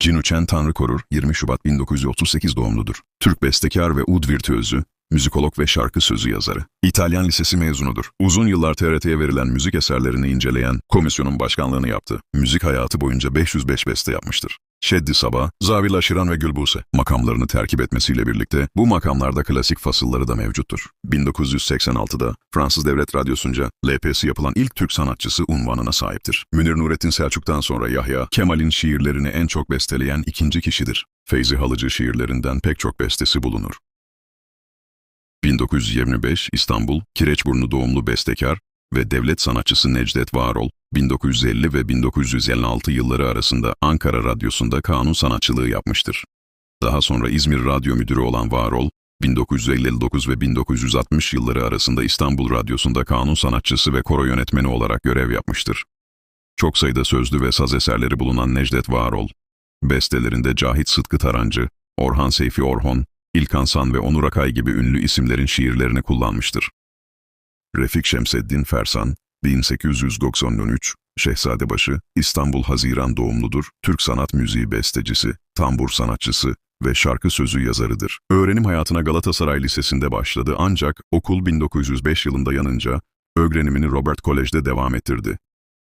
Cinu Chen Tanrı Korur, 20 Şubat 1938 doğumludur. Türk bestekar ve ud virtüözü, müzikolog ve şarkı sözü yazarı. İtalyan Lisesi mezunudur. Uzun yıllar TRT'ye verilen müzik eserlerini inceleyen komisyonun başkanlığını yaptı. Müzik hayatı boyunca 505 beste yapmıştır. Şeddi Sabah, Zavilla Şiran ve Gülbuse makamlarını terkip etmesiyle birlikte bu makamlarda klasik fasılları da mevcuttur. 1986'da Fransız Devlet Radyosu'nca LP'si yapılan ilk Türk sanatçısı unvanına sahiptir. Münir Nurettin Selçuk'tan sonra Yahya, Kemal'in şiirlerini en çok besteleyen ikinci kişidir. Feyzi Halıcı şiirlerinden pek çok bestesi bulunur. 1925 İstanbul, Kireçburnu doğumlu bestekar ve devlet sanatçısı Necdet Varol, 1950 ve 1956 yılları arasında Ankara Radyosu'nda kanun sanatçılığı yapmıştır. Daha sonra İzmir Radyo Müdürü olan Varol, 1959 ve 1960 yılları arasında İstanbul Radyosu'nda kanun sanatçısı ve koro yönetmeni olarak görev yapmıştır. Çok sayıda sözlü ve saz eserleri bulunan Necdet Varol, bestelerinde Cahit Sıtkı Tarancı, Orhan Seyfi Orhon, İlkan San ve Onur Akay gibi ünlü isimlerin şiirlerini kullanmıştır. Refik Şemseddin Fersan, 1893, Şehzadebaşı, İstanbul Haziran doğumludur, Türk sanat müziği bestecisi, tambur sanatçısı ve şarkı sözü yazarıdır. Öğrenim hayatına Galatasaray Lisesi'nde başladı ancak okul 1905 yılında yanınca öğrenimini Robert Kolej'de devam ettirdi.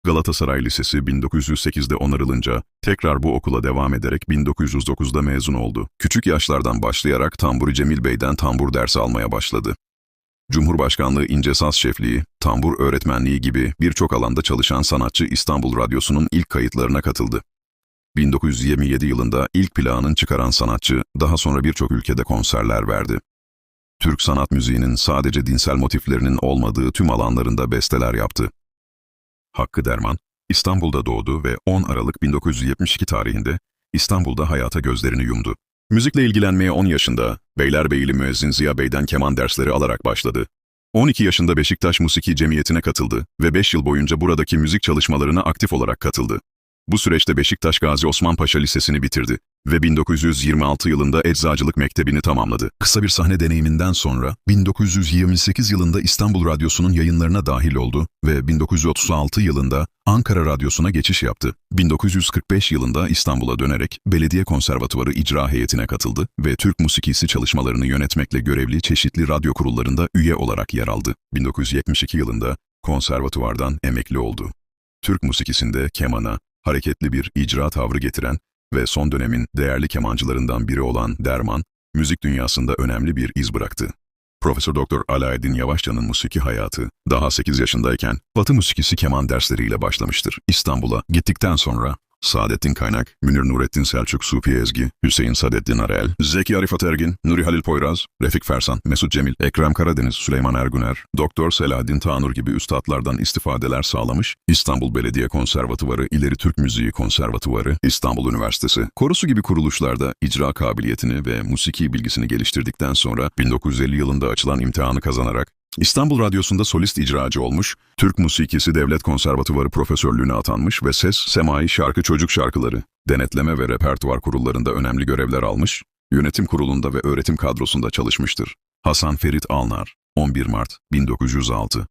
Galatasaray Lisesi 1908'de onarılınca tekrar bu okula devam ederek 1909'da mezun oldu. Küçük yaşlardan başlayarak Tamburi Cemil Bey'den tambur dersi almaya başladı. Cumhurbaşkanlığı İnce Saz Şefliği, tambur öğretmenliği gibi birçok alanda çalışan sanatçı İstanbul Radyosu'nun ilk kayıtlarına katıldı. 1927 yılında ilk plağını çıkaran sanatçı, daha sonra birçok ülkede konserler verdi. Türk sanat müziğinin sadece dinsel motiflerinin olmadığı tüm alanlarında besteler yaptı. Hakkı Derman, İstanbul'da doğdu ve 10 Aralık 1972 tarihinde İstanbul'da hayata gözlerini yumdu. Müzikle ilgilenmeye 10 yaşında Beylerbeyi'li müezzin Ziya Bey'den keman dersleri alarak başladı. 12 yaşında Beşiktaş Musiki Cemiyeti'ne katıldı ve 5 yıl boyunca buradaki müzik çalışmalarına aktif olarak katıldı. Bu süreçte Beşiktaş Gazi Osman Paşa Lisesi'ni bitirdi ve 1926 yılında Eczacılık Mektebi'ni tamamladı. Kısa bir sahne deneyiminden sonra 1928 yılında İstanbul Radyosu'nun yayınlarına dahil oldu ve 1936 yılında Ankara Radyosu'na geçiş yaptı. 1945 yılında İstanbul'a dönerek Belediye Konservatuvarı İcra Heyeti'ne katıldı ve Türk musikisi çalışmalarını yönetmekle görevli çeşitli radyo kurullarında üye olarak yer aldı. 1972 yılında konservatuvardan emekli oldu. Türk musikisinde kemana, hareketli bir icra tavrı getiren ve son dönemin değerli kemancılarından biri olan Derman, müzik dünyasında önemli bir iz bıraktı. Profesör Doktor Alaeddin Yavaşça'nın musiki hayatı daha 8 yaşındayken Batı musikisi keman dersleriyle başlamıştır. İstanbul'a gittikten sonra Saadettin Kaynak, Münir Nurettin Selçuk, Supi Ezgi, Hüseyin Sadettin Arel, Zeki Arifat Ergin, Nuri Halil Poyraz, Refik Fersan, Mesut Cemil, Ekrem Karadeniz, Süleyman Ergüner, Doktor Selahattin Tanur gibi üstadlardan istifadeler sağlamış, İstanbul Belediye Konservatuvarı, İleri Türk Müziği Konservatuvarı, İstanbul Üniversitesi, korusu gibi kuruluşlarda icra kabiliyetini ve musiki bilgisini geliştirdikten sonra 1950 yılında açılan imtihanı kazanarak İstanbul Radyosu'nda solist icracı olmuş, Türk Musikisi Devlet Konservatuvarı profesörlüğüne atanmış ve ses, semai şarkı çocuk şarkıları, denetleme ve repertuar kurullarında önemli görevler almış, yönetim kurulunda ve öğretim kadrosunda çalışmıştır. Hasan Ferit Alnar, 11 Mart 1906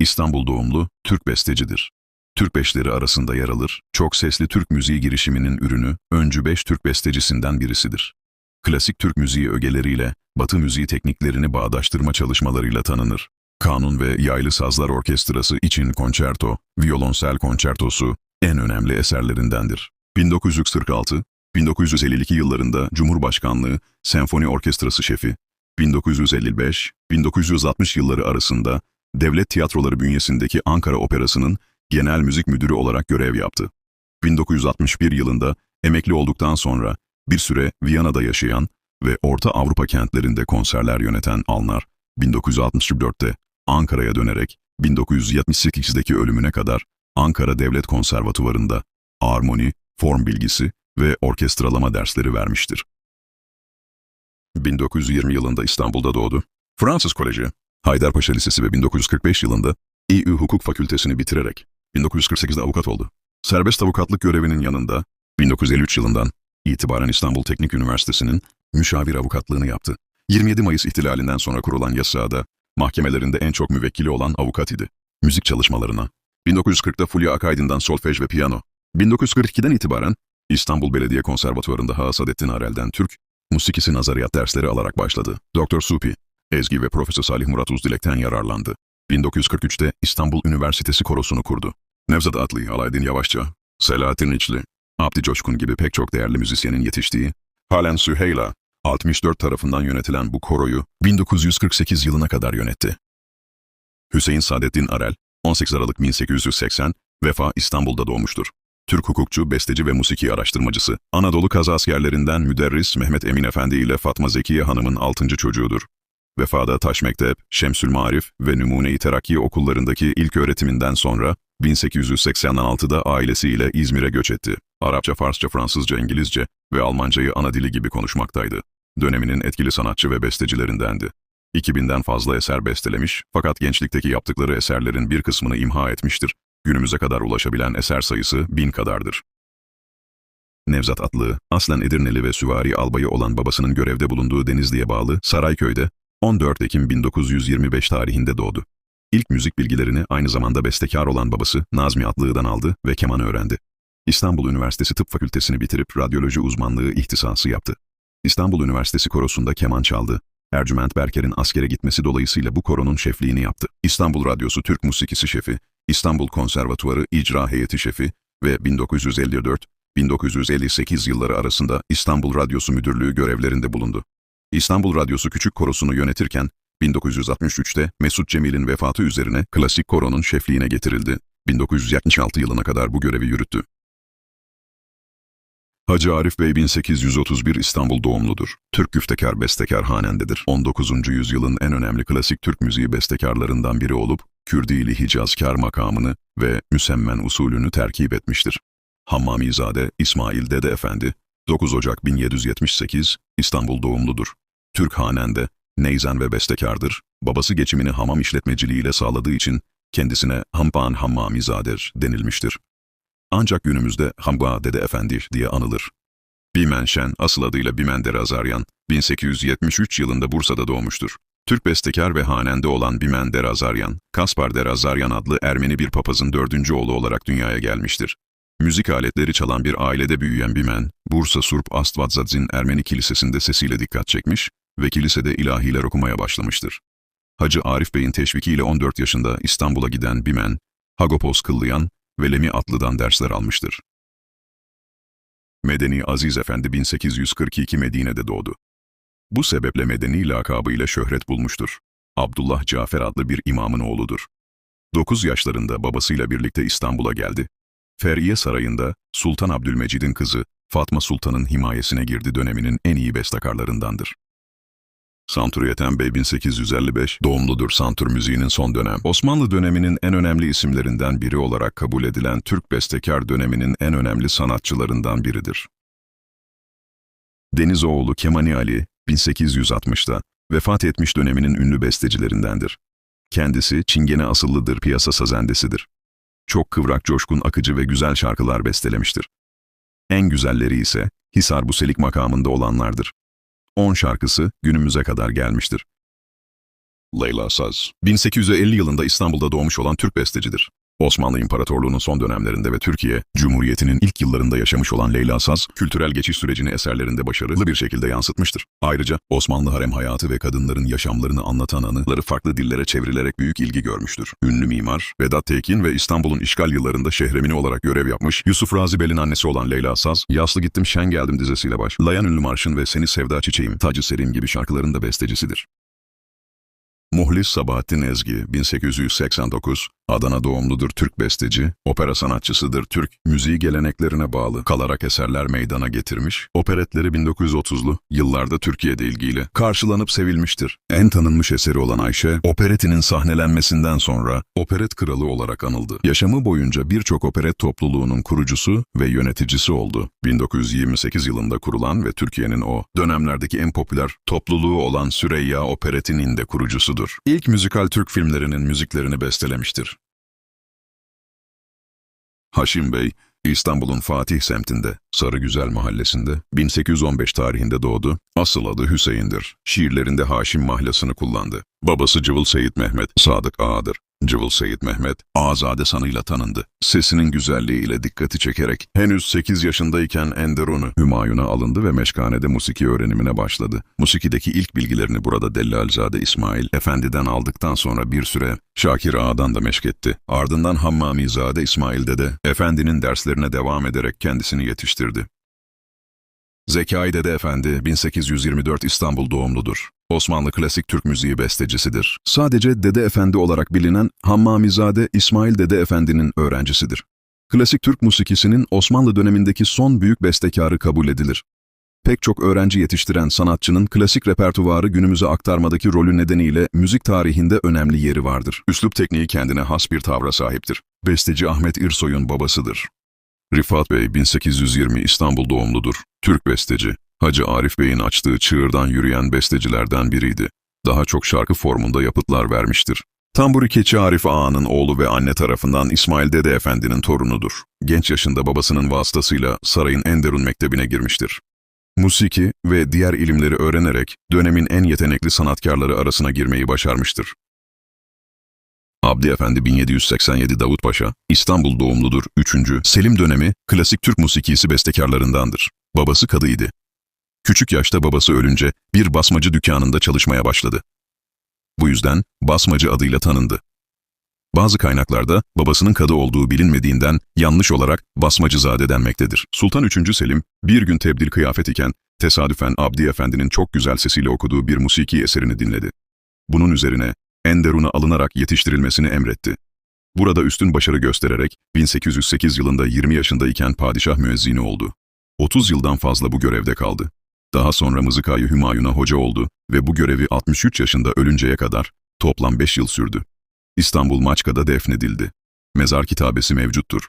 İstanbul doğumlu, Türk bestecidir. Türk beşleri arasında yer alır, çok sesli Türk müziği girişiminin ürünü, öncü beş Türk bestecisinden birisidir. Klasik Türk müziği ögeleriyle Batı müziği tekniklerini bağdaştırma çalışmalarıyla tanınır. Kanun ve Yaylı Sazlar Orkestrası için konçerto, violonsel konçertosu en önemli eserlerindendir. 1946, 1952 yıllarında Cumhurbaşkanlığı Senfoni Orkestrası şefi, 1955, 1960 yılları arasında Devlet Tiyatroları bünyesindeki Ankara Operası'nın genel müzik müdürü olarak görev yaptı. 1961 yılında emekli olduktan sonra bir süre Viyana'da yaşayan ve Orta Avrupa kentlerinde konserler yöneten Alnar, 1964'te Ankara'ya dönerek 1978'deki ölümüne kadar Ankara Devlet Konservatuvarı'nda armoni, form bilgisi ve orkestralama dersleri vermiştir. 1920 yılında İstanbul'da doğdu. Fransız Koleji, Haydarpaşa Lisesi ve 1945 yılında İÜ Hukuk Fakültesini bitirerek 1948'de avukat oldu. Serbest avukatlık görevinin yanında 1953 yılından itibaren İstanbul Teknik Üniversitesi'nin müşavir avukatlığını yaptı. 27 Mayıs ihtilalinden sonra kurulan yasada mahkemelerinde en çok müvekkili olan avukat idi. Müzik çalışmalarına 1940'da Fulya Akaydın'dan solfej ve piyano, 1942'den itibaren İstanbul Belediye Konservatuvarı'nda Ha Sadettin Arel'den Türk, musikisi nazariyat dersleri alarak başladı. Doktor Supi, Ezgi ve Profesör Salih Murat Uzdilek'ten yararlandı. 1943'te İstanbul Üniversitesi korosunu kurdu. Nevzat Atlı, Alaydin Yavaşça, Selahattin İçli, Abdi Coşkun gibi pek çok değerli müzisyenin yetiştiği, halen Süheyla, 64 tarafından yönetilen bu koroyu 1948 yılına kadar yönetti. Hüseyin Saadettin Arel, 18 Aralık 1880, Vefa İstanbul'da doğmuştur. Türk hukukçu, besteci ve musiki araştırmacısı, Anadolu kazaskerlerinden müderris Mehmet Emin Efendi ile Fatma Zekiye Hanım'ın 6. çocuğudur. Vefada Taş Mektep, Şemsül Marif ve Numune-i Terakki okullarındaki ilk öğretiminden sonra 1886'da ailesiyle İzmir'e göç etti. Arapça, Farsça, Fransızca, İngilizce ve Almancayı ana dili gibi konuşmaktaydı. Döneminin etkili sanatçı ve bestecilerindendi. 2000'den fazla eser bestelemiş fakat gençlikteki yaptıkları eserlerin bir kısmını imha etmiştir. Günümüze kadar ulaşabilen eser sayısı bin kadardır. Nevzat Atlı, aslen Edirneli ve süvari albayı olan babasının görevde bulunduğu Denizli'ye bağlı Sarayköy'de 14 Ekim 1925 tarihinde doğdu. İlk müzik bilgilerini aynı zamanda bestekar olan babası Nazmi Atlı'dan aldı ve keman öğrendi. İstanbul Üniversitesi Tıp Fakültesini bitirip radyoloji uzmanlığı ihtisası yaptı. İstanbul Üniversitesi korosunda keman çaldı. Ercüment Berker'in askere gitmesi dolayısıyla bu koronun şefliğini yaptı. İstanbul Radyosu Türk Musikisi Şefi, İstanbul Konservatuvarı İcra Heyeti Şefi ve 1954-1958 yılları arasında İstanbul Radyosu Müdürlüğü görevlerinde bulundu. İstanbul Radyosu Küçük Korosu'nu yönetirken 1963'te Mesut Cemil'in vefatı üzerine klasik koronun şefliğine getirildi. 1976 yılına kadar bu görevi yürüttü. Hacı Arif Bey 1831 İstanbul doğumludur. Türk güftekar bestekar hanendedir. 19. yüzyılın en önemli klasik Türk müziği bestekarlarından biri olup, Kürdili Hicazkar makamını ve müsemmen usulünü terkip etmiştir. Hammamizade İsmail Dede Efendi, 9 Ocak 1778, İstanbul doğumludur. Türk hanende, neyzen ve bestekardır. Babası geçimini hamam işletmeciliğiyle sağladığı için kendisine Hampan Hammamizader denilmiştir. Ancak günümüzde Hamba Dede Efendi diye anılır. Bimen asıl adıyla Bimen Derazaryan, 1873 yılında Bursa'da doğmuştur. Türk bestekar ve hanende olan Bimen Derazaryan, Kaspar Derazaryan adlı Ermeni bir papazın dördüncü oğlu olarak dünyaya gelmiştir. Müzik aletleri çalan bir ailede büyüyen Bimen, Bursa Surp Astvadzadzin Ermeni Kilisesi'nde sesiyle dikkat çekmiş ve kilisede ilahiler okumaya başlamıştır. Hacı Arif Bey'in teşvikiyle 14 yaşında İstanbul'a giden Bimen, Hagopos Kıllıyan ve Lemi Atlı'dan dersler almıştır. Medeni Aziz Efendi 1842 Medine'de doğdu. Bu sebeple Medeni lakabıyla şöhret bulmuştur. Abdullah Cafer adlı bir imamın oğludur. 9 yaşlarında babasıyla birlikte İstanbul'a geldi. Feriye Sarayı'nda Sultan Abdülmecid'in kızı Fatma Sultan'ın himayesine girdi döneminin en iyi bestakarlarındandır. Santur Yeten Bey 1855 doğumludur santur müziğinin son dönem. Osmanlı döneminin en önemli isimlerinden biri olarak kabul edilen Türk bestekar döneminin en önemli sanatçılarından biridir. Denizoğlu Kemani Ali 1860'da vefat etmiş döneminin ünlü bestecilerindendir. Kendisi Çingene asıllıdır piyasa sazendesidir. Çok kıvrak, coşkun, akıcı ve güzel şarkılar bestelemiştir. En güzelleri ise Hisar Buselik makamında olanlardır. 10 şarkısı günümüze kadar gelmiştir. Leyla Saz 1850 yılında İstanbul'da doğmuş olan Türk bestecidir. Osmanlı İmparatorluğu'nun son dönemlerinde ve Türkiye Cumhuriyeti'nin ilk yıllarında yaşamış olan Leyla Saz, kültürel geçiş sürecini eserlerinde başarılı bir şekilde yansıtmıştır. Ayrıca Osmanlı harem hayatı ve kadınların yaşamlarını anlatan anıları farklı dillere çevrilerek büyük ilgi görmüştür. Ünlü mimar, Vedat Tekin ve İstanbul'un işgal yıllarında şehremini olarak görev yapmış, Yusuf Razi Bel'in annesi olan Leyla Saz, Yaslı Gittim Şen Geldim dizesiyle başlayan ünlü marşın ve Seni Sevda Çiçeğim, Tacı Serim gibi şarkıların da bestecisidir. Muhlis Sabahattin Ezgi, 1889, Adana doğumludur Türk besteci, opera sanatçısıdır Türk, müziği geleneklerine bağlı kalarak eserler meydana getirmiş, operetleri 1930'lu yıllarda Türkiye'de ilgiyle karşılanıp sevilmiştir. En tanınmış eseri olan Ayşe, operetinin sahnelenmesinden sonra operet kralı olarak anıldı. Yaşamı boyunca birçok operet topluluğunun kurucusu ve yöneticisi oldu. 1928 yılında kurulan ve Türkiye'nin o dönemlerdeki en popüler topluluğu olan Süreyya Opereti'nin de kurucusudur. İlk müzikal Türk filmlerinin müziklerini bestelemiştir. Haşim Bey, İstanbul'un Fatih semtinde, Sarıgüzel mahallesinde 1815 tarihinde doğdu. Asıl adı Hüseyin'dir. Şiirlerinde Haşim mahlasını kullandı. Babası Cıvıl Seyit Mehmet Sadık Ağa'dır. Cıvıl Seyit Mehmet, Azade sanıyla tanındı. Sesinin güzelliğiyle dikkati çekerek henüz 8 yaşındayken Enderun'u Hümayun'a alındı ve meşkanede musiki öğrenimine başladı. Musikideki ilk bilgilerini burada Dellalzade İsmail Efendi'den aldıktan sonra bir süre Şakir Ağa'dan da meşketti. Ardından Hammamizade İsmail Dede, Efendi'nin derslerine devam ederek kendisini yetiştirdi. Zekai Dede Efendi 1824 İstanbul doğumludur. Osmanlı klasik Türk müziği bestecisidir. Sadece Dede Efendi olarak bilinen Hammamizade İsmail Dede Efendi'nin öğrencisidir. Klasik Türk musikisinin Osmanlı dönemindeki son büyük bestekarı kabul edilir. Pek çok öğrenci yetiştiren sanatçının klasik repertuvarı günümüze aktarmadaki rolü nedeniyle müzik tarihinde önemli yeri vardır. Üslup tekniği kendine has bir tavra sahiptir. Besteci Ahmet İrsoy'un babasıdır. Rifat Bey 1820 İstanbul doğumludur. Türk besteci. Hacı Arif Bey'in açtığı çığırdan yürüyen bestecilerden biriydi. Daha çok şarkı formunda yapıtlar vermiştir. Tamburi Keçi Arif Ağa'nın oğlu ve anne tarafından İsmail Dede Efendi'nin torunudur. Genç yaşında babasının vasıtasıyla sarayın Enderun Mektebi'ne girmiştir. Musiki ve diğer ilimleri öğrenerek dönemin en yetenekli sanatkarları arasına girmeyi başarmıştır. Abdi Efendi 1787 Davut Paşa, İstanbul doğumludur 3. Selim dönemi klasik Türk musikisi bestekarlarındandır. Babası kadıydı. Küçük yaşta babası ölünce bir basmacı dükkanında çalışmaya başladı. Bu yüzden basmacı adıyla tanındı. Bazı kaynaklarda babasının kadı olduğu bilinmediğinden yanlış olarak basmacızade denmektedir. Sultan 3. Selim bir gün tebdil kıyafet iken tesadüfen Abdi Efendi'nin çok güzel sesiyle okuduğu bir musiki eserini dinledi. Bunun üzerine Enderun'a alınarak yetiştirilmesini emretti. Burada üstün başarı göstererek 1808 yılında 20 yaşındayken padişah müezzini oldu. 30 yıldan fazla bu görevde kaldı. Daha sonra Mızıkayı Hümayun'a hoca oldu ve bu görevi 63 yaşında ölünceye kadar toplam 5 yıl sürdü. İstanbul Maçka'da defnedildi. Mezar kitabesi mevcuttur.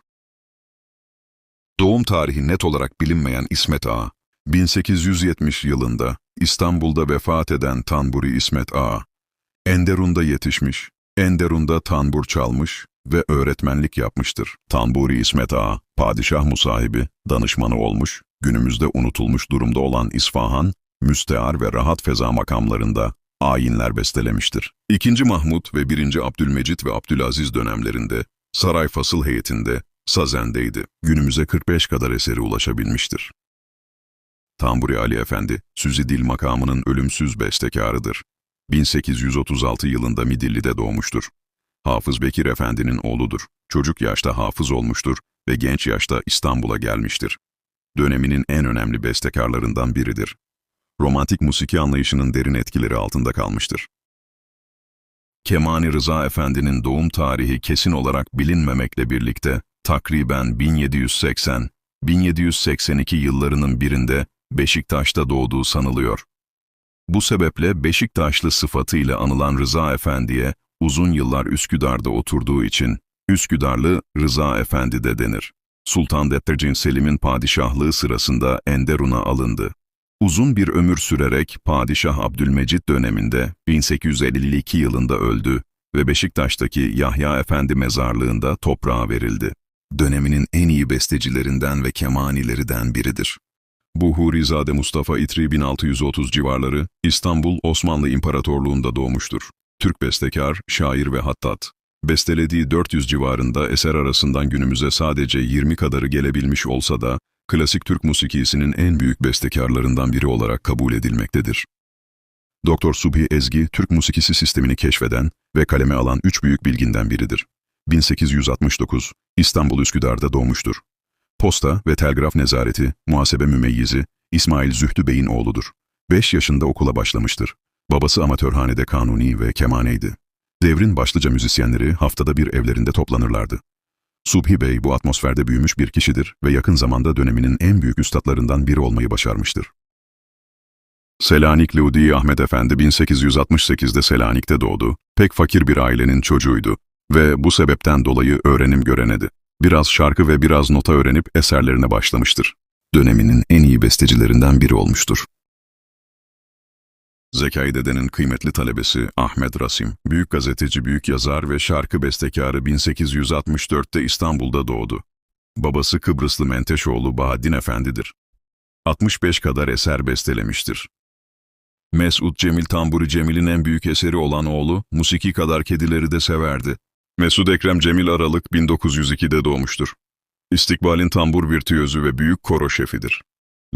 Doğum tarihi net olarak bilinmeyen İsmet Ağa, 1870 yılında İstanbul'da vefat eden Tanburi İsmet Ağa, Enderun'da yetişmiş, Enderun'da tanbur çalmış ve öğretmenlik yapmıştır. Tanburi İsmet Ağa, padişah musahibi, danışmanı olmuş, günümüzde unutulmuş durumda olan İsfahan, müstear ve rahat feza makamlarında ayinler bestelemiştir. İkinci Mahmut ve 1. Abdülmecit ve Abdülaziz dönemlerinde saray fasıl heyetinde Sazen'deydi. Günümüze 45 kadar eseri ulaşabilmiştir. Tamburi Ali Efendi, Süzi Dil makamının ölümsüz bestekarıdır. 1836 yılında Midilli'de doğmuştur. Hafız Bekir Efendi'nin oğludur. Çocuk yaşta hafız olmuştur ve genç yaşta İstanbul'a gelmiştir. Döneminin en önemli bestekarlarından biridir. Romantik musiki anlayışının derin etkileri altında kalmıştır. Kemani Rıza Efendi'nin doğum tarihi kesin olarak bilinmemekle birlikte takriben 1780-1782 yıllarının birinde Beşiktaş'ta doğduğu sanılıyor. Bu sebeple Beşiktaşlı sıfatıyla anılan Rıza Efendi'ye uzun yıllar Üsküdar'da oturduğu için Üsküdarlı Rıza Efendi de denir. Sultan Dettercin Selim'in padişahlığı sırasında Enderun'a alındı. Uzun bir ömür sürerek Padişah Abdülmecit döneminde 1852 yılında öldü ve Beşiktaş'taki Yahya Efendi mezarlığında toprağa verildi. Döneminin en iyi bestecilerinden ve kemanilerinden biridir. Bu Hurizade Mustafa İtri 1630 civarları İstanbul Osmanlı İmparatorluğu'nda doğmuştur. Türk bestekar, şair ve hattat. Bestelediği 400 civarında eser arasından günümüze sadece 20 kadarı gelebilmiş olsa da, klasik Türk musikisinin en büyük bestekarlarından biri olarak kabul edilmektedir. Doktor Subhi Ezgi, Türk musikisi sistemini keşfeden ve kaleme alan üç büyük bilginden biridir. 1869, İstanbul Üsküdar'da doğmuştur. Posta ve telgraf nezareti, muhasebe mümeyyizi, İsmail Zühtü Bey'in oğludur. 5 yaşında okula başlamıştır. Babası amatörhanede kanuni ve kemaneydi. Devrin başlıca müzisyenleri haftada bir evlerinde toplanırlardı. Subhi Bey bu atmosferde büyümüş bir kişidir ve yakın zamanda döneminin en büyük üstadlarından biri olmayı başarmıştır. Selanik Ludi Ahmet Efendi 1868'de Selanik'te doğdu, pek fakir bir ailenin çocuğuydu ve bu sebepten dolayı öğrenim görenedi. Biraz şarkı ve biraz nota öğrenip eserlerine başlamıştır. Döneminin en iyi bestecilerinden biri olmuştur. Zekai Dede'nin kıymetli talebesi Ahmet Rasim, büyük gazeteci, büyük yazar ve şarkı bestekarı 1864'te İstanbul'da doğdu. Babası Kıbrıslı Menteşoğlu Bahaddin Efendi'dir. 65 kadar eser bestelemiştir. Mesut Cemil Tamburi Cemil'in en büyük eseri olan oğlu, musiki kadar kedileri de severdi. Mesud Ekrem Cemil Aralık 1902'de doğmuştur. İstikbalin tambur virtüözü ve büyük koro şefidir.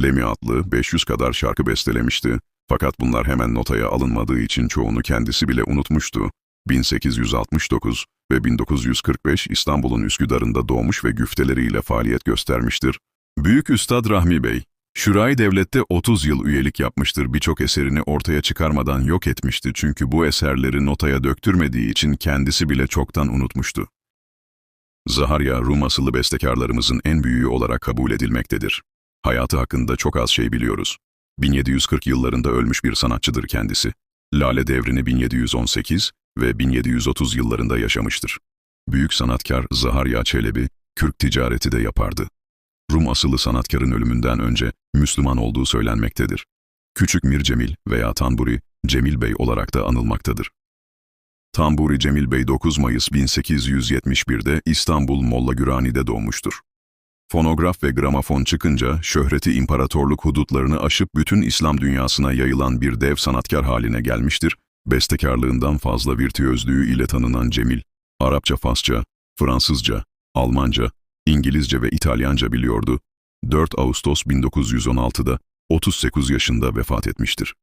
Lemi adlı 500 kadar şarkı bestelemişti fakat bunlar hemen notaya alınmadığı için çoğunu kendisi bile unutmuştu. 1869 ve 1945 İstanbul'un Üsküdar'ında doğmuş ve güfteleriyle faaliyet göstermiştir. Büyük Üstad Rahmi Bey, Şuray Devlet'te 30 yıl üyelik yapmıştır. Birçok eserini ortaya çıkarmadan yok etmişti çünkü bu eserleri notaya döktürmediği için kendisi bile çoktan unutmuştu. Zaharya, Rum asıllı bestekarlarımızın en büyüğü olarak kabul edilmektedir. Hayatı hakkında çok az şey biliyoruz. 1740 yıllarında ölmüş bir sanatçıdır kendisi. Lale devrini 1718 ve 1730 yıllarında yaşamıştır. Büyük sanatkar Zaharya Çelebi, Kürk ticareti de yapardı. Rum asıllı sanatkarın ölümünden önce Müslüman olduğu söylenmektedir. Küçük Mir Cemil veya Tanburi, Cemil Bey olarak da anılmaktadır. Tamburi Cemil Bey 9 Mayıs 1871'de İstanbul Molla Gürani'de doğmuştur. Fonograf ve gramofon çıkınca şöhreti imparatorluk hudutlarını aşıp bütün İslam dünyasına yayılan bir dev sanatkar haline gelmiştir. Bestekarlığından fazla virtüözlüğü ile tanınan Cemil, Arapça, Fasça, Fransızca, Almanca, İngilizce ve İtalyanca biliyordu. 4 Ağustos 1916'da 38 yaşında vefat etmiştir.